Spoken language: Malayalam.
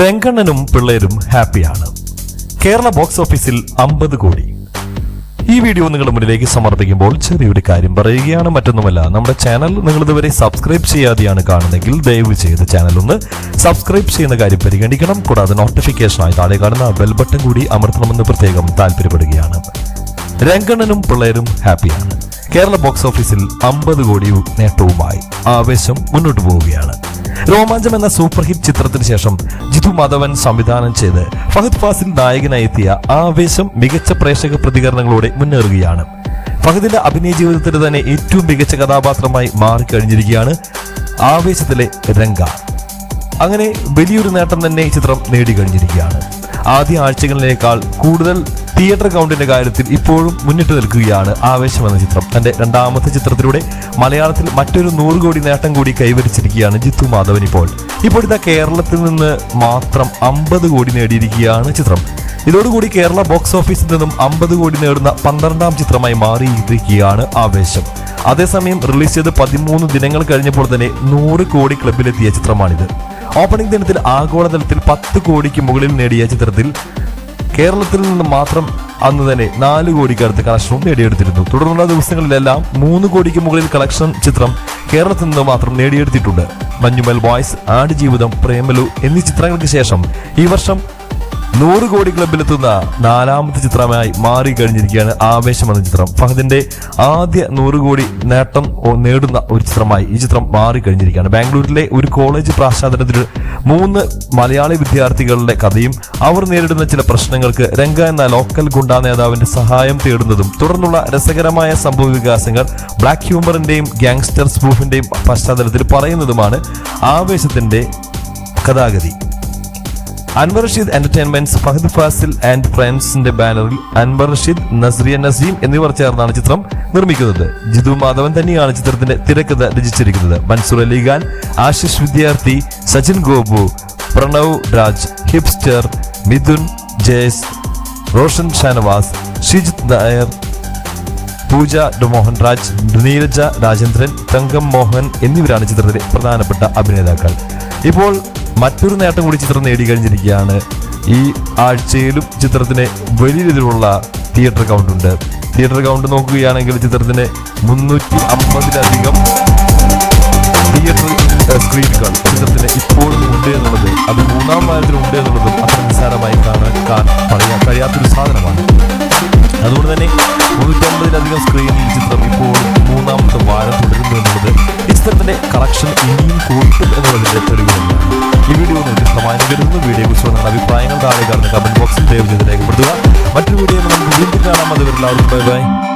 രംഗണ്ണനും പിള്ളേരും ഹാപ്പിയാണ്. കേരള ബോക്സ് ഓഫീസിൽ അമ്പത് കോടി. ഈ വീഡിയോ നിങ്ങളുടെ മുന്നിലേക്ക് സമർപ്പിക്കുമ്പോൾ ചെറിയൊരു കാര്യം പറയുകയാണ് മറ്റൊന്നുമല്ല നമ്മുടെ ചാനൽ നിങ്ങൾ ഇതുവരെ സബ്സ്ക്രൈബ് ചെയ്യാതെയാണ് കാണുന്നതെങ്കിൽ ദയവ് ചെയ്ത് ചാനൽ ഒന്ന് സബ്സ്ക്രൈബ് ചെയ്യുന്ന കാര്യം പരിഗണിക്കണം. കൂടാതെ നോട്ടിഫിക്കേഷനായി താഴെ കാണുന്ന ബെൽ ബട്ടൺ കൂടി അമർത്തണമെന്ന് പ്രത്യേകം താല്പര്യപ്പെടുകയാണ്. രംഗണ്ണനും പിള്ളേരും ഹാപ്പിയാണ്. കേരള ബോക്സ് ഓഫീസിൽ അമ്പത് കോടി നേട്ടവുമായി ആവേശം മുന്നോട്ട് പോവുകയാണ്. രോമാഞ്ചം എന്ന സൂപ്പർ ഹിറ്റ് ചിത്രത്തിന് ശേഷം ജിതു മാധവൻ സംവിധാനം ചെയ്ത് ഫഹദ് ഫാസിൽ നായകനായി എത്തിയ ആവേശം മികച്ച പ്രേക്ഷക പ്രതികരണങ്ങളോടെ മുന്നേറുകയാണ്. ഫഹദിന്റെ അഭിനയ ജീവിതത്തിൽ തന്നെ ഏറ്റവും മികച്ച കഥാപാത്രമായി മാറിക്കഴിഞ്ഞിരിക്കുകയാണ് ആവേശത്തിലെ രംഗ. അങ്ങനെ വലിയൊരു നേട്ടം തന്നെ ചിത്രം നേടിക്കഴിഞ്ഞിരിക്കുകയാണ്. ആദ്യ ആഴ്ചകളിലേക്കാൾ കൂടുതൽ തിയേറ്റർ കൗണ്ടിന്റെ കാര്യത്തിൽ ഇപ്പോഴും മുന്നിട്ട് നിൽക്കുകയാണ് ആവേശം എന്ന ചിത്രം. തന്റെ രണ്ടാമത്തെ ചിത്രത്തിലൂടെ മലയാളത്തിൽ മറ്റൊരു നൂറ് കോടി നേട്ടം കൂടി കൈവരിച്ചിരിക്കുകയാണ് ജിത്തു മാധവൻ ഇപ്പോൾ. ഇപ്പോഴത്തെ കേരളത്തിൽ നിന്ന് മാത്രം അമ്പത് കോടി നേടിയിരിക്കുകയാണ് ചിത്രം. ഇതോടുകൂടി കേരള ബോക്സ് ഓഫീസിൽ നിന്നും അമ്പത് കോടി നേടുന്ന പന്ത്രണ്ടാം ചിത്രമായി മാറിയിരിക്കുകയാണ് ആവേശം. അതേസമയം റിലീസ് ചെയ്ത് പതിമൂന്ന് ദിനങ്ങൾ കഴിഞ്ഞപ്പോൾ തന്നെ നൂറ് കോടി ക്ലബിലെത്തിയ ചിത്രമാണിത്. ഓപ്പണിംഗ് ദിനത്തിൽ ആഗോളതലത്തിൽ പത്ത് കോടിക്ക് മുകളിൽ നേടിയ ചിത്രത്തിൽ കേരളത്തിൽ നിന്ന് മാത്രം അന്ന് തന്നെ നാല് കോടിക്കടുത്ത് കളക്ഷനും നേടിയെടുത്തിരുന്നു. തുടർന്നുള്ള ദിവസങ്ങളിലെല്ലാം മൂന്ന് കോടിക്ക് മുകളിൽ കളക്ഷൻ ചിത്രം കേരളത്തിൽ നിന്ന് മാത്രം നേടിയെടുത്തിട്ടുണ്ട്. മഞ്ഞുമൽ ബോയ്സ് ആടുജീവിതം പ്രേമലു എന്നീ ചിത്രങ്ങൾക്ക് ശേഷം ഈ വർഷം നൂറ് കോടി ക്ലബിലെത്തുന്ന നാലാമത്തെ ചിത്രമായി മാറി കഴിഞ്ഞിരിക്കുകയാണ് ആവേശം എന്ന ചിത്രം. ഫഹദിന്റെ ആദ്യ നൂറ് കോടി നേട്ടം നേടുന്ന ഒരു ചിത്രമായി ഈ ചിത്രം മാറി കഴിഞ്ഞിരിക്കുകയാണ് ബാംഗ്ലൂരിലെ ഒരു കോളേജ് പ്രാശാദനത്തിൽ മൂന്ന് മലയാളി വിദ്യാർത്ഥികളുടെ കഥയും അവർ നേരിടുന്ന ചില പ്രശ്നങ്ങൾക്ക് രംഗ എന്ന ലോക്കൽ ഗുണ്ടാ നേതാവിന്റെ സഹായം തേടുന്നതും തുടർന്നുള്ള രസകരമായ സംഭവ വികാസങ്ങൾ ബ്ലാക്ക് ഹ്യൂമറിന്റെയും ഗ്യാങ്സ്റ്റർ സ്പൂഫിന്റെയും പശ്ചാത്തലത്തിൽ പറയുന്നതുമാണ് ആവേശത്തിന്റെ കഥാഗതി. അൻവർ റഷീദ് എന്റർടൈൻമെന്റ്സ് ഫഹദ് ഫാസിൽ ആൻഡ് ഫ്രണ്ട്സിന്റെ ബാനറിൽ അൻവർ റഷീദ് നസ്രിയ നസീം എന്നിവർ ചേർന്നാണ് ചിത്രം നിർമ്മിക്കുന്നത് ജിതു മാധവൻ തന്നെയാണ് ചിത്രത്തിന്റെ തിരക്കഥ രചിച്ചിരിക്കുന്നത്. മൻസൂർ അലിഖാൻ ആശിഷ് വിദ്യാർത്ഥി സച്ചിൻ ഗോപു പ്രണവ് രാജ് ഹിപ്സ്റ്റർ മിഥുൻ ജയസ് റോഷൻ ഷാനവാസ് ഷിജിത് നായർ പൂജ ഡോ മോഹൻ രാജ് നീരജ രാജേന്ദ്രൻ തങ്കം മോഹൻ എന്നിവരാണ് ചിത്രത്തിലെ പ്രധാനപ്പെട്ട അഭിനേതാക്കൾ. ഇപ്പോൾ മറ്റൊരു നേട്ടം കൂടി ചിത്രം നേടിക്കഴിഞ്ഞിരിക്കുകയാണ് ഈ ആഴ്ചയിലും ചിത്രത്തിന് വലിയ രീതിയിലുള്ള തിയേറ്റർ കൗണ്ട് ഉണ്ട്. തിയേറ്റർ കൗണ്ട് നോക്കുകയാണെങ്കിൽ ചിത്രത്തിന് മുന്നൂറ്റി അമ്പതിലധികം തിയേറ്റർ സ്ക്രീനുകൾ ചിത്രത്തിന് ഇപ്പോഴും ഉണ്ട് എന്നുള്ളത് അത് മൂന്നാം വാരത്തിൽ ഉണ്ട് എന്നുള്ളതും അത്ര നിസ്സാരമായി കാണാൻ പറയാൻ കഴിയാത്തൊരു സാധനമാണ്. അതുകൊണ്ട് തന്നെ മുന്നൂറ്റമ്പതിലധികം സ്ക്രീനിൽ ചിത്രം ഇപ്പോൾ മൂന്നാമത്തെ വാരം തുടരുന്നു എന്നുള്ളത് ഈ ചിത്രത്തിന്റെ കളക്ഷൻ ഇനിയും കൂട്ടും എന്നുള്ളതിന്റെ തെളിവ് ഈ വീഡിയോ കരുതുന്നു വീഡിയോ കുറിച്ച് നിങ്ങളുടെ അഭിപ്രായങ്ങൾ താഴെ കാണുന്ന കമന്റ് ബോക്സിൽ ദയവ് ചെയ്ത് രേഖപ്പെടുത്തുക. മറ്റൊരു വീഡിയോ നമുക്ക് വീണ്ടും കാണാം. അതുവരെ എല്ലാവർക്കും ബൈ ബൈ